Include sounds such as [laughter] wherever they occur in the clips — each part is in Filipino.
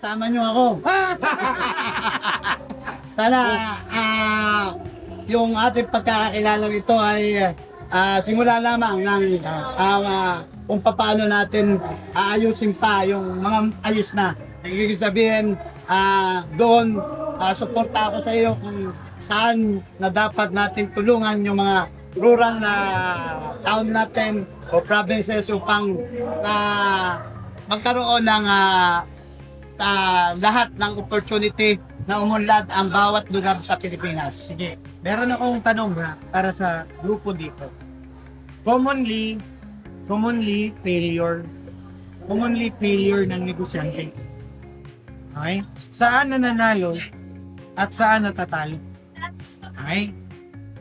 isama nyo ako. [laughs] Sana ah, yung ating pagkakakilala nito ay ah, simula lamang ng ah, kung paano natin aayusin pa yung mga ayos na. Ibig sabihin, ah, doon, ah, suporta ako sa iyo kung saan na dapat natin tulungan yung mga rural na town natin o provinces upang ah, magkaroon ng ah, ah, lahat ng opportunity na umunlad ang bawat lugar sa Pilipinas. Sige, meron akong tanong ha, para sa grupo dito. Commonly, commonly failure, commonly failure ng negosyante. Okay? Saan nananalo at saan natatalo? Okay?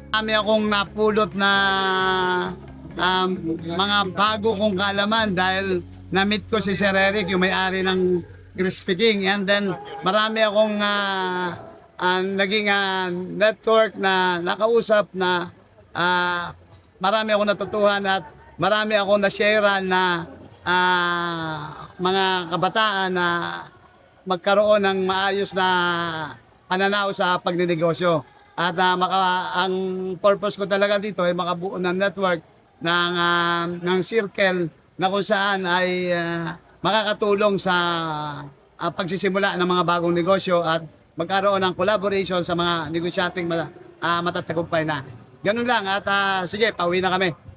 Kami akong napulot na um, mga bago kong kaalaman dahil na-meet ko si Sir Eric, yung may-ari ng Crispy King. And then marami akong ah, ah, naging ah, network na nakausap na ah, marami akong natutuhan at marami akong na-share na ah, mga kabataan na magkaroon ng maayos na pananaw sa pagninegosyo. At ah, maka, ang purpose ko talaga dito ay makabuo ng network ng, ah, ng circle na kung saan ay ah, makakatulong sa ah, pagsisimula ng mga bagong negosyo at magkaroon ng collaboration sa mga negosyanteng ah, matatagumpay na. Ganun lang at ah, sige, pauwi na kami.